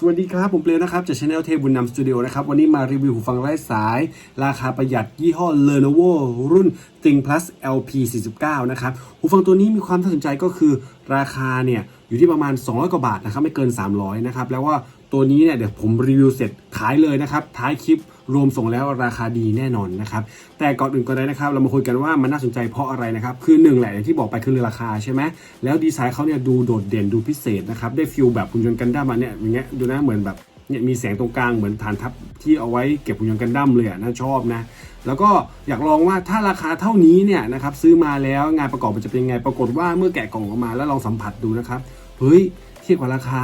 สวัสดีครับ ผมเปลวนะครับ จากช anel เทบุญนำสตูดิโอนะครับ วันนี้มารีวิวหูฟังไร้สาย ราคาประหยัดยี่ห้อ Lenovo รุ่น ThingPlus LP 49นะครับ หูฟังตัวนี้มีความน่าสนใจก็คือราคาเนี่ย อยู่ที่ประมาณ 200 กว่าบาทนะครับ ไม่เกิน 300 นะครับ แล้วว่าตัวนี้เนี่ย เดี๋ยวผมรีวิวเสร็จท้ายเลยนะครับ ท้ายคลิป รวมส่งแล้วราคาดีแน่นอนนะครับ แต่ก่อนอื่นก่อนเลยนะครับ เรามาคุยกันว่ามันน่าสนใจเพราะอะไรนะครับ คือหนึ่งแหละอย่างที่บอกไปคือเรือราคาใช่ไหมแล้วดีไซน์เขาเนี่ยดูโดดเด่นดูพิเศษนะครับ ได้ฟิลแบบหุ่นยนต์กันดั้มมาเนี่ยอย่างเงี้ยดูนะเหมือนแบบเนี่ยมีแสงตรงกลางเหมือนฐานทัพที่เอาไว้เก็บหุ่นยนต์กันดั้มเลยอะน่าชอบนะแล้วก็อยากลองว่าถ้าราคาเท่านี้เนี่ยนะครับซื้อมาแล้วงานประกอบมันจะเป็นยังไงปรากฏว่าเมื่อแกะกล่องออกมาแล้วลองสัมผัสดูนะครับเฮ้ยเทียบกับราคา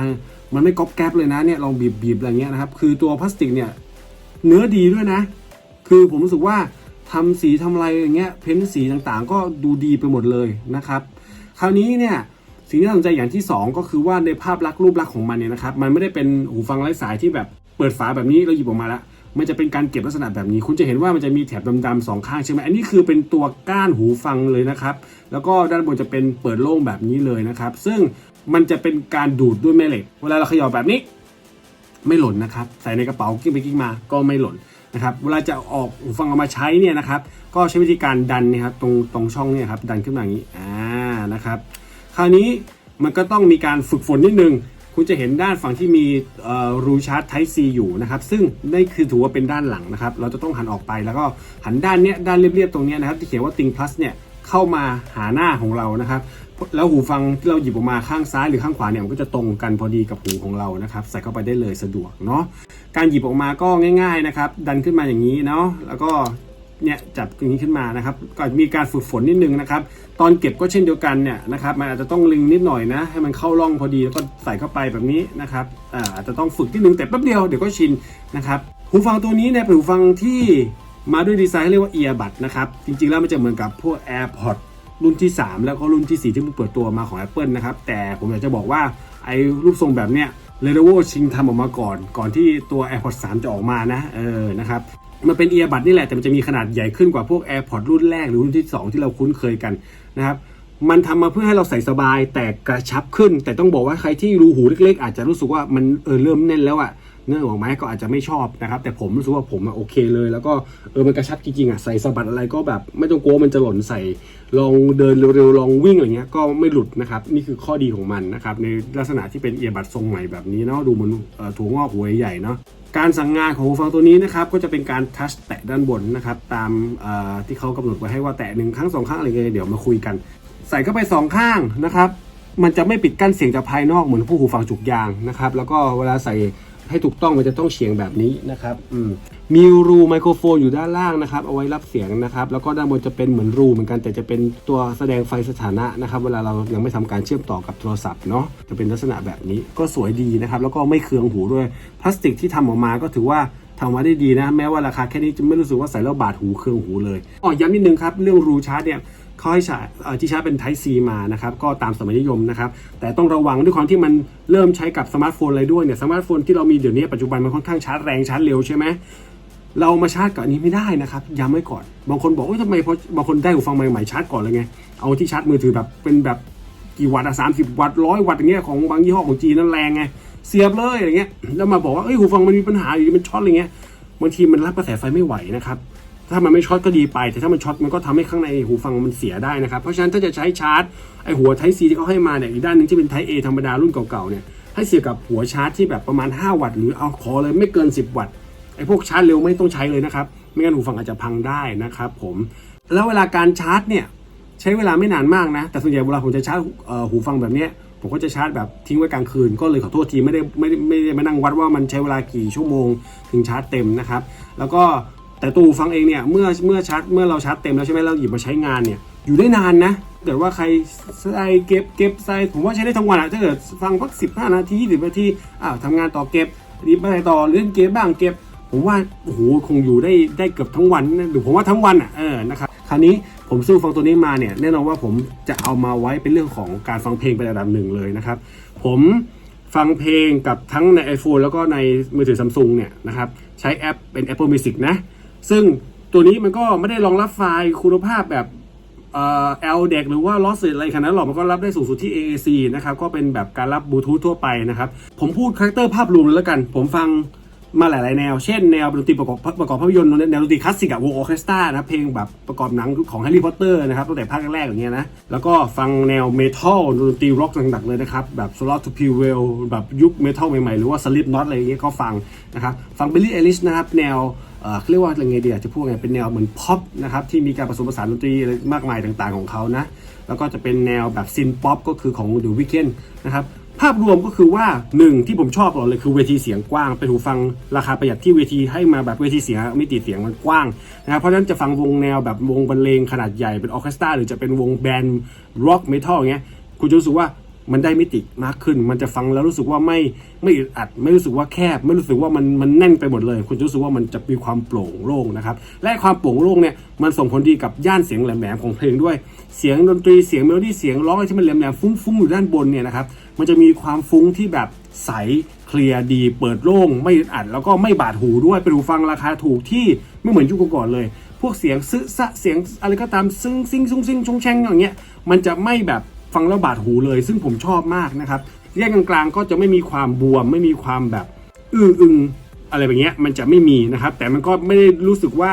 มันไม่ก๊อปแก๊ปเลยนะเนี่ยลองบีบบีบอะไรเงี้ยนะครับคือตัวพลาสติกเนี่ย เนื้อดีด้วยนะ คือผมรู้สึกว่าทำสีทำอะไรอย่างเงี้ยเพ้นสีต่างๆ ก็ดูดีไปหมดเลยนะครับ คราวนี้เนี่ยสิ่งที่น่าสนใจอย่างที่ 2 ก็คือว่าในภาพลักษณ์รูปลักษณ์ของมันเนี่ยนะครับมันไม่ได้เป็นหูฟังไร้สายที่แบบเปิดฝาแบบนี้แล้วหยิบออกมาแล้วมันจะเป็นการเก็บลักษณะแบบนี้ คุณจะเห็นว่ามันจะมีแถบดำๆสองข้างใช่ไหมอันนี้คือเป็นตัวก้านหูฟังเลยนะครับ แล้วก็ด้านบนจะเป็นเปิดโล่งแบบนี้เลยนะครับ ซึ่งมันจะเป็นการดูดด้วยแม่เหล็ก เวลาเราขย่าแบบนี้ ไม่หล่นนะครับใส่ในกระเป๋ากิ้งไปกิ้งมาก็ไม่หล่นนะครับเวลาจะออกหูฟังออกมาใช้เนี่ยนะครับก็ใช้วิธีการดันนะครับตรงตรงช่องเนี่ยครับดันขึ้นมาอย่างนี้อ่านะครับคราวนี้มันก็ต้องมีการฝึกฝนนิดนึงคุณจะเห็นด้านฝั่งที่มีรูชาร์จ Type C อยู่นะครับ ซึ่งนี่คือถือว่าเป็นด้านหลังนะครับ เราจะต้องหันออกไปแล้วก็หันด้านเนี้ยด้านเรียบๆตรงเนี้ยนะครับที่เขียนว่า Think Plus เนี่ย เข้ามาหาหน้าของเรานะครับ แล้วหูฟังที่เราหยิบออกมาข้างซ้ายหรือข้างขวาเนี่ยมันก็จะตรงกันพอดีกับหูของเรานะครับ ใส่เข้าไปได้เลยสะดวกเนาะการหยิบออกมาก็ง่าย ๆนะครับ ดันขึ้นมาอย่างนี้เนาะแล้วก็เนี่ยจับอย่างนี้ขึ้นมานะครับก็มีการฝึกฝนนิดนึงนะครับ ตอนเก็บก็เช่นเดียวกันเนี่ยนะครับมันอาจจะต้องลิงนิดหน่อยนะ ให้มันเข้าร่องพอดีแล้วก็ใส่เข้าไปแบบนี้นะครับอ่าอาจจะต้องฝึกนิดนึงแต่แป๊บเดียวเดี๋ยวก็ชินนะครับหูฟังตัวนี้เนี่ยเป็นหูฟังที่ มาด้วยดีไซน์เรียกว่า earbud นะครับ จริงๆแล้วมันจะเหมือนกับพวก AirPods รุ่นที่ 3 แล้วก็รุ่นที่ 4 ที่เพิ่งเปิดตัวมาของ Apple นะครับ แต่ผมอยากจะบอกว่าไอ้รูปทรงแบบเนี้ย Lenovo ชิงทำออกมาก่อน ก่อนที่ตัว AirPods 3 จะออกมานะ เออ นะครับ มันเป็น earbud นี่แหละ แต่มันจะมีขนาดใหญ่ขึ้นกว่าพวก AirPods รุ่นแรกหรือรุ่นที่ 2 ที่เราคุ้นเคยกันนะครับมันทำมาเพื่อให้เราใส่สบายแต่กระชับขึ้น แต่ต้องบอกว่าใครที่รูหูเล็กๆ อาจจะรู้สึกว่ามันเออเริ่มแน่นแล้วอะ เนื้อออกไหมก็อาจจะไม่ชอบนะครับ แต่ผมรู้สึกว่าผมอะโอเคเลย แล้วก็เออมันกระชับจริงๆอะใส่สะบัดอะไรก็แบบ ไม่ต้องกลัวมันจะหล่นใส่ลองเดินเร็วๆลองวิ่งอะไรเงี้ยก็ไม่หลุดนะครับ นี่คือข้อดีของมันนะครับในลักษณะที่เป็นเอียบัดทรงใหม่แบบนี้เนาะดูเหมันเอ่อถั่วงอกหัวใหญ่เนาะการสั่งงานของหูฟังตัวนี้นะครับก็จะเป็นการทัชแตะด้านบนนะครับตามที่เขากำหนดไว้ให้ว่าแตะหนึ่งครั้งสองครั้งอะไรเงี้ยเดี๋ยวมาคุยกัน ใส่เข้าไปสองข้างนะครับมันจะไม่ปิดกั้นเสียงจากภายนอกเหมือนผู้หูฟังจุกยางนะครับแล้วก็เวลาใส่ ให้ถูกต้องมันจะต้องเฉียงแบบนี้นะครับอืมมีรูไมโครโฟนอยู่ด้านล่างนะครับ เอาไว้รับเสียงนะครับ แล้วก็ด้านบนจะเป็นเหมือนรูเหมือนกัน แต่จะเป็นตัวแสดงไฟสถานะนะครับ เวลาเรายังไม่ทำการเชื่อมต่อกับโทรศัพท์เนาะ จะเป็นลักษณะแบบนี้ ก็สวยดีนะครับ แล้วก็ไม่เคืองหูด้วย พลาสติกที่ทำออกมาก็ถือว่าทำมาได้ดีนะ แม้ว่าราคาแค่นี้จะไม่รู้สึกว่าใส่แล้วบาดหูเคืองหูเลยอ๋อย้ำนิดนึงครับ เรื่องรูชาร์จเนี่ย เขาให้ชาร์จเอ่อที่ชาร์จเป็น Type C มานะครับก็ตามสมัยนิยมนะครับแต่ต้องระวังด้วยความที่มันเริ่มใช้กับสมาร์ทโฟนอะไรด้วยเนี่ยสมาร์ทโฟนที่เรามีเดี๋ยวนี้ปัจจุบันมันค่อนข้างชาร์จแรงชาร์จเร็วใช่ไหมเรามาชาร์จกับอันนี้ไม่ได้นะครับย้ำไว้ก่อน บางคนบอกว่าทำไมพอบางคนได้หูฟังใหม่ๆชาร์จก่อนเลยไงเอาที่ชาร์จมือถือแบบเป็นแบบกี่วัตต์อะสามสิบวัตต์ร้อยวัตต์อย่างเงี้ยของบางยี่ห้อของจีนนั่นแรงไงเสียบเลยอย่างเงี้ยแล้วมาบอกว่าเอ้ยหูฟังมันมีปัญหาอยู่มันช็อตอะไรเงี้ยบางทีมันรับกระแสไฟไม่ไหวนะครับ ถ้ามันไม่ช็อตก็ดีไป แต่ถ้ามันช็อตมันก็ทำให้ข้างในหูฟังมันเสียได้นะครับ เพราะฉะนั้นถ้าจะใช้ชาร์จไอหัวไทซีที่เขาให้มาเนี่ยอีกด้านหนึงที่เป็นไทเอธรรมดารุ่นเก่าๆเนี่ยให้เสียกับหัวชาร์จที่แบบประมาณ 5 วัตต์หรือเอาขอเลยไม่เกิน 10 วัตต์ไอพวกชาร์จเร็วไม่ต้องใช้เลยนะครับไม่งั้นหูฟังอาจจะพังได้นะครับผมแล้วเวลาการชาร์จเนี่ยใช้เวลาไม่นานมากนะ แต่ส่วนใหญ่เวลาผมจะชาร์จหูฟังแบบเนี้ยผมก็จะชาร์จแบบทิ้งไว้กลางคืน ก็เลยขอโทษทีไม่ได้ไม่ได้ไม่ได้มานั่งวัดว่ามันใช้เวลากี่ชั่วโมงถึงชาร์จเต็มนะครับ แล้วก็ แต่ตัวหูฟังเองเนี่ยเมื่อเมื่อชาร์จเมื่อเราชาร์จเต็มแล้วใช่ไหมเราหยิบมาใช้งานเนี่ยอยู่ได้นานนะเกิดว่าใครใส่เก็บเก็บใส่ผมว่าใช้ได้ทั้งวันอะถ้าเกิดฟังพักสิบห้านาทีสิบนาทีอ้าวทำงานต่อเก็บรีบไปต่อเล่นเกมบ้างเก็บ ผมว่าโอ้โหคงอยู่ได้ได้เกือบทั้งวันนะหรือผมว่าทั้งวันอะเออนะครับคราวนี้ผมซื้อฟังตัวนี้มาเนี่ยแน่นอนว่าผมจะเอามาไว้เป็นเรื่องของการฟังเพลงเป็นระดับหนึ่งเลยนะครับ ผมฟังเพลงกับทั้งใน iPhone แล้วก็ในมือถือซัมซุงเนี่ยนะครับใช้แอปเป็น Apple Music นะ ซึ่งตัวนี้มันก็ไม่ได้รองรับไฟล์คุณภาพแบบเอ่อ L เด็กหรือว่า loss อะไรขนาดนั้นหรอกมันก็รับได้สูงสุดที่ AAC นะครับก็เป็นแบบการรับบลูทูธทั่วไปนะครับ ผมพูดคาแรคเตอร์ภาพรวมเลยแล้วกัน ผมฟังมาหลายๆแนว เช่นแนวดนตรีประกอบประกอบภาพยนตร์แนวดนตรีคลาสสิกอะวงออเคสตรานะเพลงแบบประกอบหนังของแฮร์รี่พอตเตอร์นะครับตั้งแต่ภาคแรกอย่างเงี้ยนะ แล้วก็ฟังแนวเมทัลดนตรีร็อกหนักๆเลยนะครับ แบบ s l o t to p i w e l แบบยุคเมทัลใหม่ๆ หรือว่า Slip Knot อะไรอย่างเงี้ยก็ฟังนะครับ ฟัง Billie Eilish นะครับแนว เอ่อเขาเรียกว่าอะไรไงเดีอะจะพูดไงเป็นแนวเหมือนพ็อปนะครับที่มีการผสมผสานดนตรีอะไรมากมายต่างๆของเขานะแล้วก็จะเป็นแนวแบบซินป๊อปก็คือของ The Weeknd นะครับภาพรวมก็คือว่าหนึ่งที่ผมชอบก่อนเลยคือเวทีเสียงกว้างเป็นหูฟังราคาประหยัดที่เวทีให้มาแบบเวทีเสียงมิติเสียงมันกว้างนะครับเพราะฉะนั้นจะฟังวงแนวแบบวงบรรเลงขนาดใหญ่เป็นออเคสตราหรือจะเป็นวงแบนด์ร็อกเมทัลเงี้ยคุณจะรู้สึกว่า มันได้มิติมากขึ้น มันจะฟังแล้วรู้สึกว่าไม่ไม่อึดอัด ไม่รู้สึกว่าแคบ ไม่รู้สึกว่ามันมันแน่นไปหมดเลย คุณจะรู้สึกว่ามันจะมีความโปร่งโล่งนะครับและความโปร่งโล่งเนี่ยมันส่งผลดีกับย่านเสียงแหลมๆของเพลงด้วย เสียงดนตรีเสียงเมโลดี้เสียงร้องอะไรที่มันแหลมๆฟุ้งๆอยู่ด้านบนเนี่ยนะครับมันจะมีความฟุ้งที่แบบใสเคลียร์ดี เปิดโล่งไม่อึดอัด แล้วก็ไม่บาดหูด้วยเป็นหูฟังราคาถูกที่ไม่เหมือนยุคก่อนเลย พวกเสียงซึซะเสียงอะไรก็ตามซึ่งซิงซุ้งซิงชงแชงอย่างเงี้ยมันจะไม่แบบ ฟังแล้วบาดหูเลย ซึ่งผมชอบมากนะครับแยกกลางๆก็จะไม่มีความบวม ไม่มีความแบบอื้ออึงอะไรแบบเนี้ยมันจะไม่มีนะครับ แต่มันก็ไม่ได้รู้สึกว่า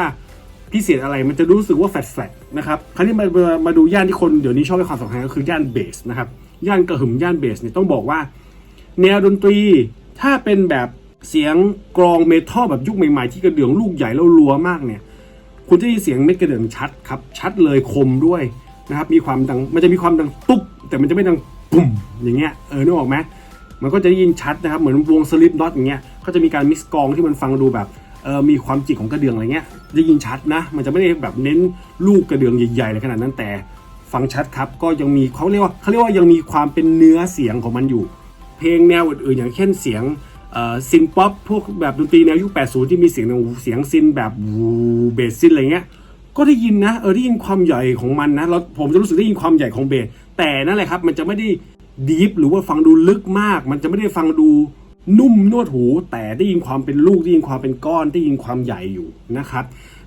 พิเศษอะไรมันจะรู้สึกว่าแฟลตๆนะครับคราวนี้มามามาดูย่านที่คนเดี๋ยวนี้ชอบให้ความสำคัญก็คือย่านเบสนะครับย่านกระหึ่มย่านเบสเนี่ยต้องบอกว่า แนวดนตรีถ้าเป็นแบบเสียงกรองเมทัลแบบยุคใหม่ๆที่กระเดื่องลูกใหญ่แล้วรัวมากเนี่ย คุณจะได้ยินเสียงเม็ดกระเดื่องชัดครับ ชัดเลยคมด้วย นะครับ มีความดัง มันจะมีความดังตุ๊บ แต่มันจะไม่ดังปุ่มอย่างเงี้ย เออนึกออกไหมมันก็จะได้ยินชัดนะครับ เหมือนวงสลิปน็อตอย่างเงี้ย ก็จะมีการมิกซ์กองที่มันฟังดูแบบ เออ มีความจิกของกระเดื่องอะไรเงี้ย ได้ยินชัดนะ มันจะไม่ได้แบบเน้นลูกกระเดื่องใหญ่ๆเลยขนาดนั้น แต่ฟังชัดครับ ก็ยังมีเขาเรียกว่าเขาเรียกว่ายังมีความเป็นเนื้อเสียงของมันอยู่ เพลงแนวอื่นๆ อย่างเช่นเสียงซินป๊อปพวกแบบดนตรีแนวยุค 80 ที่มีเสียงเสียงซินแบบวูเบสซินอะไรเงี้ย ก็ได้ยินนะเออได้ยินความใหญ่ของมันนะแล้วผมจะรู้สึกได้ยินความใหญ่ของเบสแต่นั่นแหละครับ มันจะไม่ได้ดีฟหรือว่าฟังดูลึกมาก มันจะไม่ได้ฟังดูนุ่มนวดหู แต่ได้ยินความเป็นลูกได้ยินความเป็นก้อนได้ยินความใหญ่อยู่นะครับ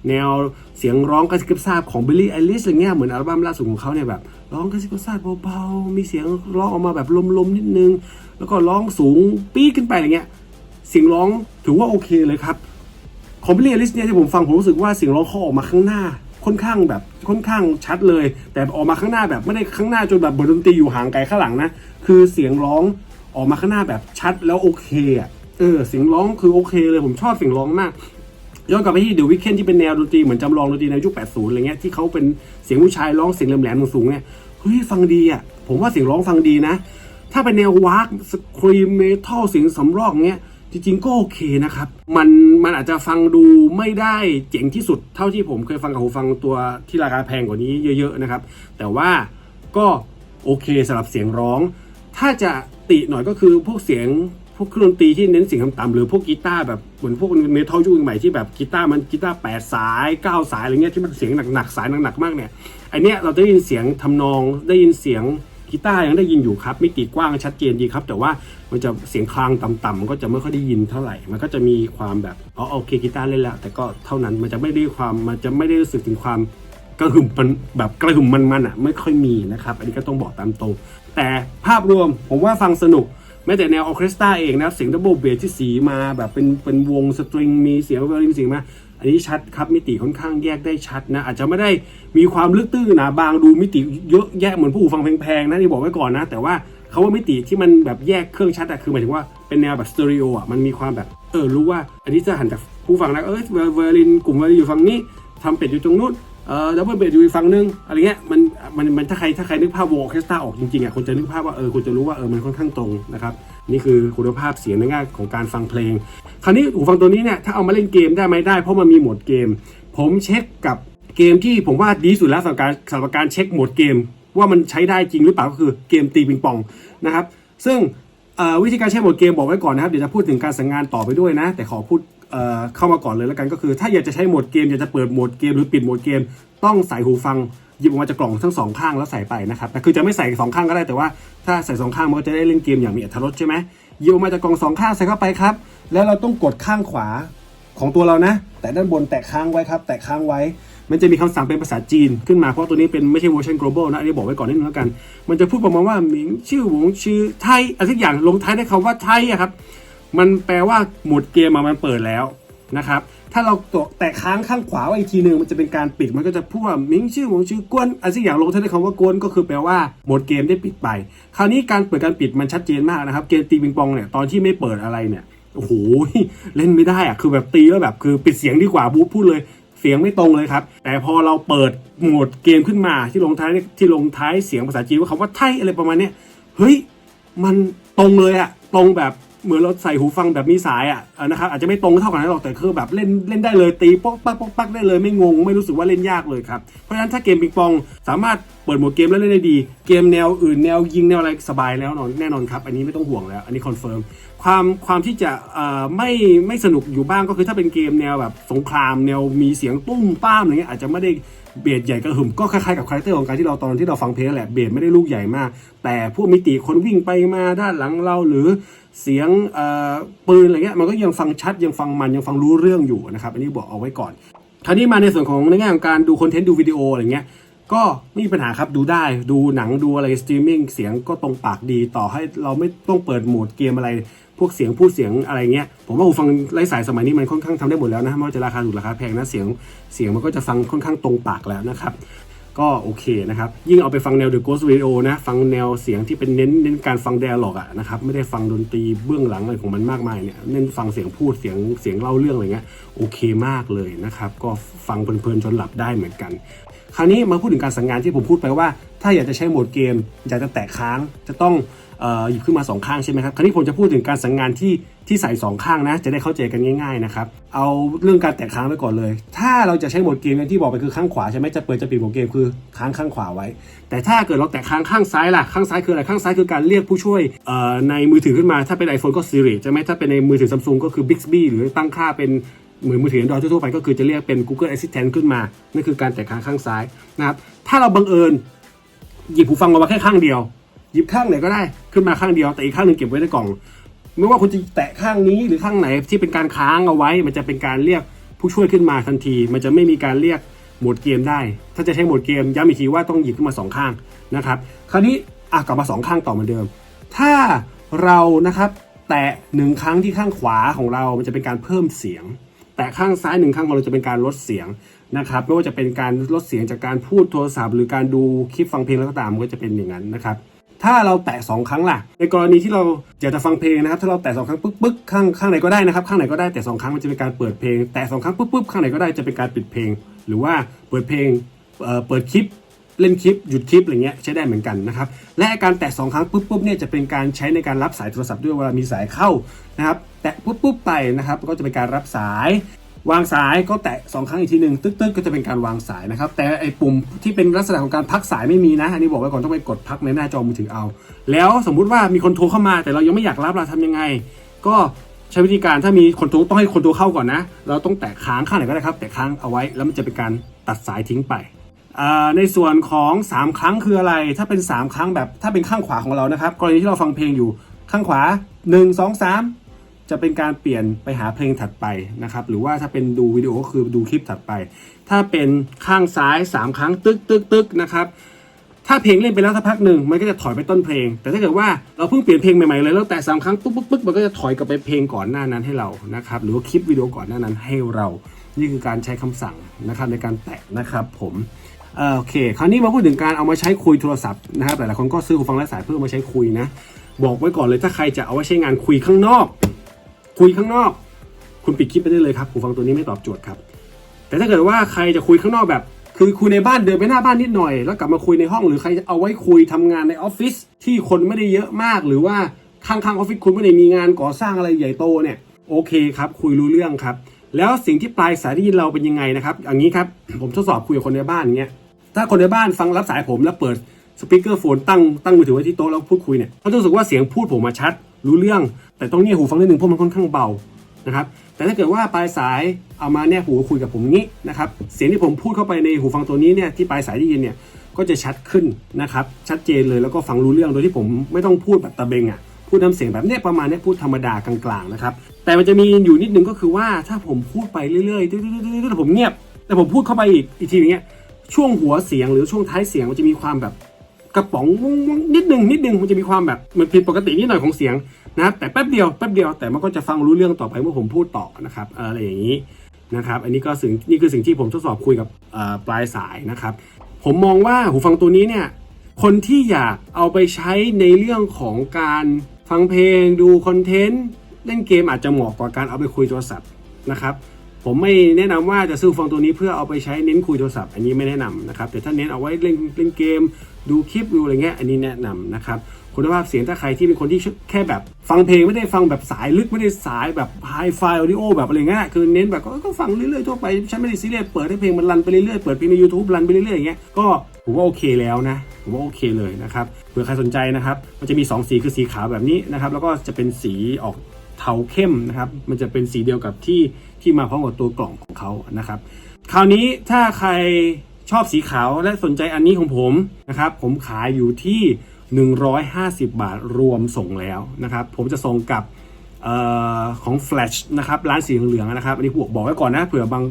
แนวเสียงร้องกระซิบกระซาบของ Billie Eilish อะไรเงี้ยเหมือนอัลบั้มล่าสุดของเขาเนี่ยแบบ ร้องกระซิบกระซาบเบาๆมีเสียงร้องออกมาแบบลมๆนิดนึง แล้วก็ร้องสูงปี๊ดขึ้นไปอะไรเงี้ยเสียงร้องถือว่าโอเคเลยครับ ของ Billie Eilish เนี่ยที่ผมฟังผมรู้สึกว่าเสียงร้องเขาออกมาข้างหน้า ค่อนข้างแบบค่อนข้างชัดเลย แต่ออกมาข้างหน้าแบบไม่ได้ข้างหน้าจนแบบบทดนตรีอยู่ห่างไกลข้างหลังนะคือเสียงร้องออกมาข้างหน้าแบบชัดแล้วโอเคอะเออเสียงร้องคือโอเคเลยผมชอบเสียงร้องมากย้อนกลับไปที่ The Weeknd ที่เป็นแนวดนตรีเหมือนจำลองดนตรีในยุค 80 อะไรเงี้ยที่เขาเป็นเสียงผู้ชายร้องเสียงแหลมๆสูงๆเนี่ยเฮ้ยฟังดีอะผมว่าเสียงร้องฟังดีนะ ถ้าเป็นแนววากสครีมเมทัลเสียงสำรอกเงี้ย จริงๆก็โอเคนะครับ มันมันอาจจะฟังดูไม่ได้เจ๋งที่สุดเท่าที่ผมเคยฟังกับหูฟังตัวที่ราคาแพงกว่านี้เยอะ ๆนะครับ แต่ว่าก็โอเคสำหรับเสียงร้อง ถ้าจะติหน่อยก็คือพวกเสียงพวกเครื่องดนตรีที่เน้นเสียงต่ำๆหรือพวกกีตาร์แบบเหมือนพวกเมทัลยุคใหม่ที่แบบกีตาร์มันกีตาร์แปดสายเก้าสายอะไรเงี้ยที่มันเสียงหนักๆสายหนักๆมากเนี่ยไอเนี้ยเราได้ยินเสียงทำนองได้ยินเสียง กีตาร์ยังได้ยินอยู่ครับมิติกว้างชัดเจนดีครับ แต่ว่ามันจะเสียงคลางต่ำๆมันก็จะไม่ค่อยได้ยินเท่าไหร่ มันก็จะมีความแบบอ๋อโอเคกีตาร์เล่นแล้ว แต่ก็เท่านั้นมันจะไม่ได้ความมันจะไม่ได้รู้สึกถึงความกระหึ่มมันแบบกระหึ่มมันๆอะไม่ค่อยมีนะครับอันนี้ก็ต้องบอกตามตรงแต่ภาพรวมผมว่าฟังสนุกแม้แต่แนวออเคสตราเองนะเสียงดับเบิลเบสที่สีมาแบบเป็นเป็นวงสตริงมีเสียงไวโอลินเสียงมา อันนี้ชัดครับมิติค่อนข้างแยกได้ชัดนะ อาจจะไม่ได้มีความลึกตื้นหนาบางดูมิติเยอะแยะเหมือนผู้ฟังแพงๆนะที่บอกไว้ก่อนนะ แต่ว่าเขาว่ามิติที่มันแบบแยกเครื่องชัดอะคือหมายถึงว่าเป็นแนวแบบสเตอริโออะมันมีความแบบเออรู้ว่าอันนี้จะหันจากผู้ฟังนะเออเวอร์ลินกลุ่มเวอร์ลินอยู่ฝั่งนี้ทำเป็ดอยู่ตรงนู้น เอ่อดับเบิลเบสอยู่อีกฝั่งนึงอะไรเงี้ยมันมันมันถ้าใครถ้าใครนึกภาพวงออเคสตราออกจริงๆอะคุณจะนึกภาพว่าเออคุณจะรู้ว่าเออมันค่อนข้างตรงนะครับนี่คือคุณภาพเสียงในแง่ของการฟังเพลง คราวนี้หูฟังตัวนี้เนี่ยถ้าเอามาเล่นเกมได้ไหมได้เพราะมันมีโหมดเกม ผมเช็คกับเกมที่ผมว่าดีสุดแล้วสำหรับการสำหรับการเช็คโหมดเกม ว่ามันใช้ได้จริงหรือเปล่าก็คือเกมตีปิงปองนะครับซึ่งวิธีการใช้โหมดเกมบอกไว้ก่อนนะครับเดี๋ยวจะพูดถึงการสั่งงานต่อไปด้วยนะ แต่ขอพูด เเข้ามาก่อนเลยแล้วกันก็คือ ถ้าอยากจะใช้โหมดเกมอยากจะเปิดโหมดเกมหรือปิดโหมดเกม ต้องใส่หูฟังหยิบออกมาจากกล่องทั้งสองข้างแล้วใส่ไปนะครับแต่คือจะไม่ใส่สองข้างก็ได้แต่ว่าถ้าใส่สองข้างมันก็จะได้เล่นเกมอย่างมีอรรถรสใช่ไหมหยิบออกมาจากกล่องสองข้างใส่เข้าไปครับ แล้วเราต้องกดข้างขวาของตัวเรานะ แต่ด้านบนแตะค้างไว้ครับ แตะค้างไว้ มันจะมีคำสั่งเป็นภาษาจีนขึ้นมาเพราะตัวนี้เป็นไม่ใช่เวอร์ชัน global นะอันนี้บอกไว้ก่อนนิดนึงแล้วกัน มันจะพูดประมาณว่าหมิงชื่อหวงชื่อไทยอะไรทุกอย่างลงท้ายด้วยคำว่าไทยอะครับ มันแปลว่าหมดเกมมันเปิดแล้วนะครับ ถ้าเราตกแตะค้างข้างขวาไว้อีกทีหนึ่งมันจะเป็นการปิด มันก็จะพูดว่ามิงชื่อหวงชื่อกวนอะไรสักอย่างลงท้ายด้วยคำว่ากวนก็คือแปลว่าหมดเกมได้ปิดไป คราวนี้การเปิดการปิดมันชัดเจนมากนะครับ เกมตีปิงปองเนี่ยตอนที่ไม่เปิดอะไรเนี่ยโอ้โหเล่นไม่ได้อะคือแบบตีแล้วแบบคือปิดเสียงดีกว่าบูพูดเลยเสียงไม่ตรงเลยครับ แต่พอเราเปิดโหมดเกมขึ้นมาที่ลงท้ายที่ลงท้ายเสียงภาษาจีนว่าคำว่าไทยอะไรประมาณนี้เฮ้ยมันตรงเลยอะตรงแบบ เหมือนเราใส่หูฟังแบบมีสายอะนะครับอาจจะไม่ตรงเท่ากันนะหรอกแต่คือแบบเล่นเล่นได้เลยตีป๊อกปักป๊อกปักได้เลยไม่งง ไม่รู้สึกว่าเล่นยากเลยครับ เพราะฉะนั้นถ้าเกมปิงปองสามารถเปิดโหมดเกมแล้วเล่นได้ดี เกมแนวอื่นแนวยิงแนวอะไรสบายแล้วนอนแน่นอนครับ อันนี้ไม่ต้องห่วงแล้ว อันนี้คอนเฟิร์มความความที่จะไม่ไม่สนุกอยู่บ้างก็คือถ้าเป็นเกมแนวแบบสงครามแนวมีเสียงตุ้มป้ามอะไรเงี้ยอาจจะไม่ได้เบสใหญ่กระหึ่มก็คล้ายๆกับคาแรคเตอร์ของการที่เราตอนที่เราฟังเพลงแหละเบสไม่ได้ลูกใหญ่มาก แต่พวกมิติคนวิ่งไปมาด้านหลังเราหรือเสียงปืนอะไรเงี้ยมันก็ยังฟังชัดยังฟังมันยังฟังรู้เรื่องอยู่นะครับอันนี้บอกเอาไว้ก่อนคราวนี้มาในส่วนของในแง่ของการดูคอนเทนต์ดูวิดีโออะไรเงี้ย ก็ไม่มีปัญหาครับดูได้ดูหนังดูอะไรสตรีมมิ่งเสียงก็ตรงปากดีต่อให้เราไม่ต้องเปิดโหมดเกมอะไร พวกเสียงพูดเสียงอะไรเงี้ยผมว่าหูฟังไร้สายสมัยนี้มันค่อนข้างทำได้หมดแล้วนะไม่ว่าจะราคาถูกราคาแพงนะเสียงเสียงมันก็จะฟังค่อนข้างตรงปากแล้วนะครับก็โอเคนะครับ ยิ่งเอาไปฟังแนว The Ghost Radio นะ ฟังแนวเสียงที่เป็นเน้นเน้นการฟัง dialog อะนะครับ ไม่ได้ฟังดนตรีเบื้องหลังอะไรของมันมากมายเนี่ย เน้นฟังเสียงพูดเสียงเสียงเล่าเรื่องอะไรเงี้ย โอเคมากเลยนะครับ ก็ฟังเพลินๆจนหลับได้เหมือนกัน คราวนี้มาพูดถึงการสั่งงานที่ผมพูดไปว่า ถ้าอยากจะใช้โหมดเกม อยากจะแตะค้างจะต้องออหยิบขึ้นมาสองข้างใช่ไหมครับคราวนี้ผมจะพูดถึงการสั่งงานที่ที่ใส่สองข้างนะ จะได้เข้าใจกันง่ายๆนะครับเอาเรื่องการแตะค้างไปก่อนเลย ถ้าเราจะใช้โหมดเกมอย่างที่บอกไปคือข้างขวาใช่ไหมจะเปิดจะปิดโหมดเกมคือค้างข้างขวาไว้ แต่ถ้าเกิดเราแตะค้างข้างซ้ายล่ะข้างซ้ายคืออะไรข้างซ้ายคือการเรียกผู้ช่วยในมือถือขึ้นมาถ้าเป็น iPhone ก็ Siri ใช่ไหมถ้าเป็นในมือถือ Samsung ก็คือ Bixby หรือตั้งค่าเป็น เหมือนมือถือ Android ทั่วไปก็คือจะเรียกเป็น Google Assistant ขึ้นมา นั่นคือการแตะค้างข้างซ้ายนะครับ ถ้าเราบังเอิญหยิบหูฟังมาไว้แค่ข้างเดียว หยิบข้างไหนก็ได้ขึ้นมาข้างเดียว แต่อีกข้างหนึ่งเก็บไว้ในกล่อง ไม่ว่าคุณจะแตะข้างนี้หรือข้างไหนที่เป็นการค้างเอาไว้ มันจะเป็นการเรียกผู้ช่วยขึ้นมาทันที มันจะไม่มีการเรียกโหมดเกมได้ ถ้าจะใช้โหมดเกมย้ำอีกทีว่าต้องหยิบขึ้นมาสองข้างนะครับ คราวนี้อะกลับมาสองข้างต่อเหมือนเดิม ถ้าเรานะครับแตะหนึ่งครั้งที่ข้างขวาของเรา มันจะเป็นการเพิ่มเสียง แต่ข้างซ้ายหนึ่งข้างของเราจะเป็นการลดเสียงนะครับไม่ว่าจะเป็นการลดเสียงจากการพูดโทรศัพท์ หรือการดูคลิปฟังเพลงแล้วก็ตามมันก็จะเป็นอย่างนั้นนะครับถ้าเราแตะสองครั้งล่ะ ในกรณีที่เราอยากจะฟังเพลงนะครับ ถ้าเราแตะสองครั้งปึ๊บปึ๊บข้างข้างไหนก็ได้นะครับ ข้างไหนก็ได้แต่สองครั้งมันจะเป็นการเปิดเพลง แตะสองครั้งปึ๊บปึ๊บข้างไหนก็ได้จะเป็นการปิดเพลง หรือว่าเปิดเพลงเอ่อเปิดคลิป เล่นคลิปหยุดคลิปอะไรเงี้ยใช้ได้เหมือนกันนะครับและการแตะสองครั้งปุ๊บปุ๊บเนี่ยจะเป็นการใช้ในการรับสายโทรศัพท์ด้วยเวลามีสายเข้านะครับแตะปุ๊บปุ๊บไปนะครับก็จะเป็นการรับสายวางสายก็แตะสองครั้งอีกทีหนึ่งตึ๊กตึ๊กก็จะเป็นการวางสายนะครับ แต่ไอ้ปุ่มที่เป็นลักษณะของการพักสายไม่มีนะ อันนี้บอกไว้ก่อนต้องไปกดพักในหน้าจอมือถือเอา แล้วสมมุติว่ามีคนโทรเข้ามาแต่เรายังไม่อยากรับเราทำยังไง ก็ใช้วิธีการถ้ามีคนโทรต้องให้คนโทรเข้าก่อนนะ เราต้องแตะค้างข้างไหนก็ได้ครับ แตะค้างเอาไว้แล้วมันจะเป็นการตัดสายทิ้งไป ในส่วนของ 3 ครั้งคืออะไร ถ้าเป็น 3 ครั้งแบบถ้าเป็นข้างขวาของเรานะครับ กรณีที่เราฟังเพลงอยู่ข้างขวา 1 2 3 จะเป็นการเปลี่ยนไปหาเพลงถัดไปนะครับ หรือว่าถ้าเป็นดูวิดีโอก็คือดูคลิปถัดไป ถ้าเป็นข้างซ้าย 3 ครั้งตึกตึกตึกนะครับถ้าเพลงเล่นไปแล้วสักพักหนึ่งมันก็จะถอยไปต้นเพลง แต่ถ้าเกิดว่าเราเพิ่งเปลี่ยนเพลงใหม่ๆเลยแล้วแต่สามครั้งปุ๊บปุ๊บปุ๊บมันก็จะถอยกลับไปเพลงก่อนหน้านั้นให้เรานะครับหรือว่าคลิปวิดีโอก่อนหน้านั้นให้เรา นี่คือการใช้คำสั่งนะครับในการแตะนะครับผม โอเค คราวนี้มาพูดถึงการเอามาใช้คุยโทรศัพท์นะครับแต่ละคนก็ซื้อหูฟังไร้สายเพื่อมาใช้คุยนะ บอกไว้ก่อนเลยถ้าใครจะเอาไว้ใช้งานคุยข้างนอก คุยข้างนอก คุณปิดคลิปไปได้เลยครับหูฟังตัวนี้ไม่ตอบโจทย์ครับ แต่ถ้าเกิดว่าใครจะคุยข้างนอกแบบ คือคุยในบ้านเดินไปหน้าบ้านนิดหน่อย แล้วกลับมาคุยในห้องหรือใครจะเอาไว้คุยทำงานในออฟฟิศที่คนไม่ได้เยอะมาก หรือว่าข้างๆออฟฟิศคุณไม่ได้มีงานก่อสร้างอะไรใหญ่โตเนี่ยโอเคครับ คุยรู้เรื่องครับแล้วสิ่งที่ปลายสายที่ยินเราเป็นยังไงนะครับอย่างนี้ครับ ผมทดสอบคุยกับคนในบ้านอย่างเงี้ย ถ้าคนในบ้านฟังรับสายผมแล้วเปิดสปีกเกอร์โฟนตั้งตั้งมือถือไว้ที่โต๊ะแล้วพูดคุยเนี่ยเขาจะรู้สึกว่าเสียงพูดผมมาชัด รู้เรื่อง แต่ต้องเนี่ยหูฟังนิดนึงเพราะมันค่อนข้างเบานะครับแต่ถ้าเกิดว่าปลายสายเอามาเนี่ยหูคุยกับผมงี้นะครับเสียงที่ผมพูดเข้าไปในหูฟังตัวนี้เนี่ยที่ปลายสายได้ยินเนี่ยก็จะชัดขึ้นนะครับชัดเจนเลยแล้วก็ฟังรู้เรื่องโดยที่ผมไม่ต้องพูดแบบตะเบงอะพูดน้ำเสียงแบบเนี้ยประมาณเนี้ยพูดธรรมดากลางๆนะครับแต่มันจะมีอยู่นิดนึงก็คือว่าถ้าผมพูดไปเรื่อยๆๆๆๆผมเงียบ แต่ผมพูดเข้าไปอีกอีกทีอย่างเงี้ย ช่วงหัวเสียงหรือช่วงท้ายเสียงมันจะมีความแบบกระป๋องวุ้งวุ้งนิดนึงนิดนึงมันจะมีความแบบมันผิดปกตินิดหน่อยของเสียงนะแต่แป๊บเดียวแป๊บเดียวแต่มันก็จะฟังรู้เรื่องต่อไปเมื่อผมพูดต่อนะครับอะไรอย่างนี้นะครับ อันนี้ก็สิ่งนี่คือสิ่งที่ผมทดสอบคุยกับปลายสายนะครับ ผมมองว่าหูฟังตัวนี้เนี่ยคนที่อยากเอาไปใช้ในเรื่องของการฟังเพลงดูคอนเทนต์เล่นเกมอาจจะเหมาะกว่าการเอาไปคุยโทรศัพท์นะครับ ผมไม่แนะนำว่าจะซื้อฟังตัวนี้เพื่อเอาไปใช้เน้นคุยโทรศัพท์อันนี้ไม่แนะนำนะครับแต่ถ้าเน้นเอาไว้เล่นเล่นเกม ดูคลิปดูอะไรเงี้ยอันนี้แนะนำนะครับคุณภาพเสียงถ้าใครที่เป็นคนที่แค่แบบ ฟังเพลงไม่ได้ฟังแบบสายลึกไม่ได้สายแบบไฮไฟออดิโอแบบอะไรเงี้ยคือเน้นแบบก็ก็ฟังเรื่อยๆทั่วไปฉันไม่ได้ซีเรียสเปิดให้เพลงมันรันไปเรื่อยๆเปิดเพลงใน YouTube รันไปเรื่อยๆอย่างเงี้ยก็ผมว่าโอเคแล้วนะผมว่าโอเคเลยนะครับเผื่อใครสนใจนะครับมันจะมี 2 สีคือสีขาวแบบนี้นะครับแล้วก็จะเป็นสีออก เทาเข้มนะครับ มันจะเป็นสีเดียวกับที่ที่มาพร้อมกับตัวกล่องของเขานะครับ คราวนี้ถ้าใครชอบสีขาวและสนใจอันนี้ของผมนะครับ ผมขายอยู่ที่ 150 บาทรวมส่งแล้วนะครับ ผมจะส่งกับออของ Flash นะครับ ร้านสีเหลืองๆนะครับ อันนี้บอกบอกไว้ก่อนนะ เผื่อบาง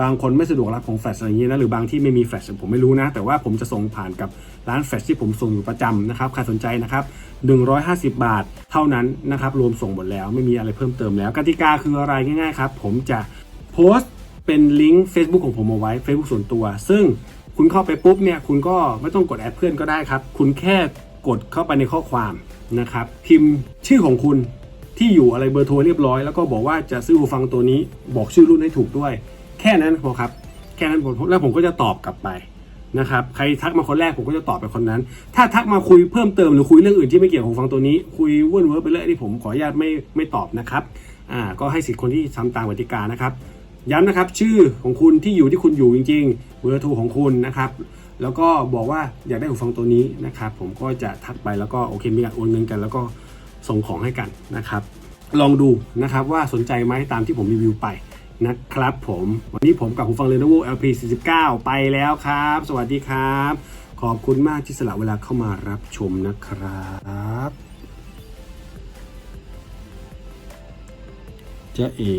บางคนไม่สะดวกรับของ Flash อะไรอย่างนี้นะหรือบางที่ไม่มี Flash ผมไม่รู้นะ แต่ว่าผมจะส่งผ่านกับร้าน Flash ที่ผมส่งอยู่ประจำนะครับใครสนใจนะครับ 150 บาท เท่านั้นนะครับรวมส่งหมดแล้วไม่มีอะไรเพิ่มเติมแล้ว กติกาคืออะไรง่ายๆครับ ผมจะโพสต์เป็นลิงก์ Facebook ของผมเอาไว้ Facebook ส่วนตัว ซึ่งคุณเข้าไปปุ๊บเนี่ยคุณก็ไม่ต้องกดแอดเพื่อนก็ได้ครับ คุณแค่กดเข้าไปในข้อความนะครับพิมพ์ชื่อของคุณที่อยู่อะไรเบอร์โทรเรียบร้อย แล้วก็บอกว่าจะซื้อหูฟังตัวนี้บอกชื่อรุ่นให้ถูกด้วย แค่นั้นพอครับ แค่นั้นผมแล้วผมก็จะตอบกลับไป นะครับใครทักมาคนแรกผมก็จะตอบไปคนนั้น ถ้าทักมาคุยเพิ่มเติมหรือคุยเรื่องอื่นที่ไม่เกี่ยวกับหูฟังตัวนี้ คุยเว่นเวิร์ไปเรื่อยที่ผมขออนุญาตไม่ไม่ตอบนะครับอ่าก็ให้สิทธิ์คนที่ทำตามกติกานะครับ ย้ำนะครับชื่อของคุณที่อยู่ที่คุณอยู่จริงๆเบอร์โทรของคุณนะครับแล้วก็บอกว่าอยากได้หูฟังตัวนี้นะครับผมก็จะทักไปแล้วก็โอเคมีการโอนเงินกัน แล้วก็ส่งของให้กันนะครับ ลองดูนะครับว่าสนใจไหมตามที่ผมรีวิวไป นะครับผม วันนี้ผมกับหูฟัง Lenovo LP 49 ไปแล้วครับ สวัสดีครับ ขอบคุณมากที่สละเวลาเข้ามารับชมนะครับจะเอ๋